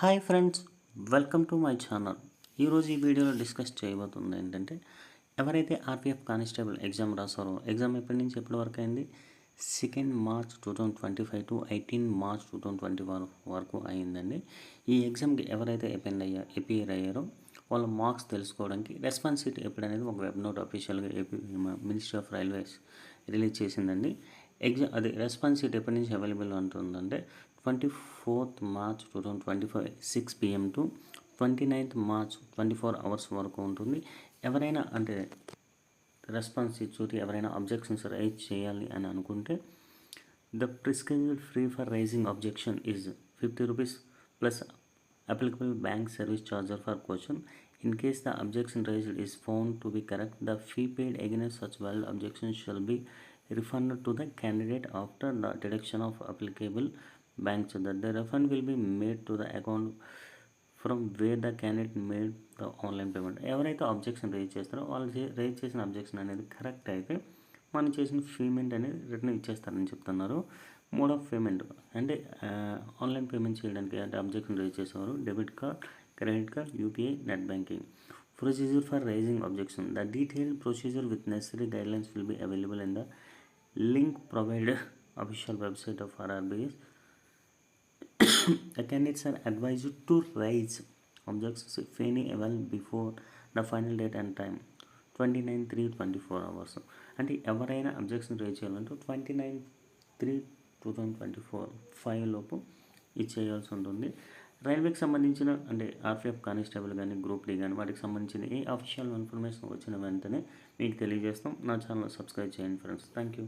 Hi friends welcome to my channel. ఈరోజు ఈ వీడియోలో డిస్కస్ చేయబోతుంది ఏంటంటే ఎవరైతే ఆర్పిఎఫ్ కానిస్టేబుల్ ఎగ్జామ్ రాసారో ఎగ్జామ్ ఎప్పటి నుంచి ఎప్పటి వరకు అయింది? Second March two thousand twenty five to eighteen March two thousand twenty one వరకు అయిందండి. ఈ ఎగ్జామ్కి ఎవరైతే అపెండ్ అయ్యా ఎపియర్ అయ్యారో వాళ్ళ మార్క్స్ తెలుసుకోవడానికి రెస్పాన్స్ ఎప్పుడనేది ఒక వెబ్ నోట్ అఫీషియల్గా AP ministry of railways release చేసిందండి. ఎగ్జామ్ అది రెస్పాన్స్ షీట్ ఎప్పటి నుంచి అవైలబుల్ ఉంటుందంటే twenty fourth March two thousand twenty five six PM to twenty ninth March twenty four hours వరకు ఉంటుంది ఎవరైనా అంటే రెస్పాన్స్ చూసి ఎవరైనా అబ్జెక్షన్స్ రైజ్ చేయాలి అని అనుకుంటే the prescribed free for raising objection is fifty rupees plus applicable bank service charger for question. In case the objection raised is found to be correct, the fee paid against such valid objection shall be refund to the candidate after the deduction of applicable bank charge. The refund will be made to the account from where the candidate made the online payment ఎవరైతే objection raise చేస్తారో వాళ్ళు raise చేసిన objection అనేది correct అయితే మనం చేసిన payment అనేది return ఇచ్చేస్తారని చెప్తున్నారు. మోడ్ ఆఫ్ పేమెంట్ అంటే ఆన్లైన్ పేమెంట్ చేయడానికి అంటే అబ్జెక్షన్ రేజ్ చేసేవారు. Debit card credit card UPI net banking procedure for raising objection the detail procedure with necessary guidelines will be available in the link provide official website of RRBs the candidates are advised to raise objections if any well before the final date and time. Twenty nine three twenty four hours అంటే ఎవరైనా objection raise చేయాలంటే twenty nine three two thousand twenty four five లోపు ఇది చేయాల్సి ఉంటుంది. రైల్వేకి సంబంధించిన అంటే ఆర్పిఎఫ్ కానిస్టేబుల్ కానీ గ్రూప్ డి కానీ వాటికి సంబంధించిన ఏ అఫీషియల్ ఇన్ఫర్మేషన్ వచ్చిన వెంటనే మీకు తెలియజేస్తాం. నా ఛానల్ సబ్స్క్రైబ్ చేయండి ఫ్రెండ్స్ థ్యాంక్ యూ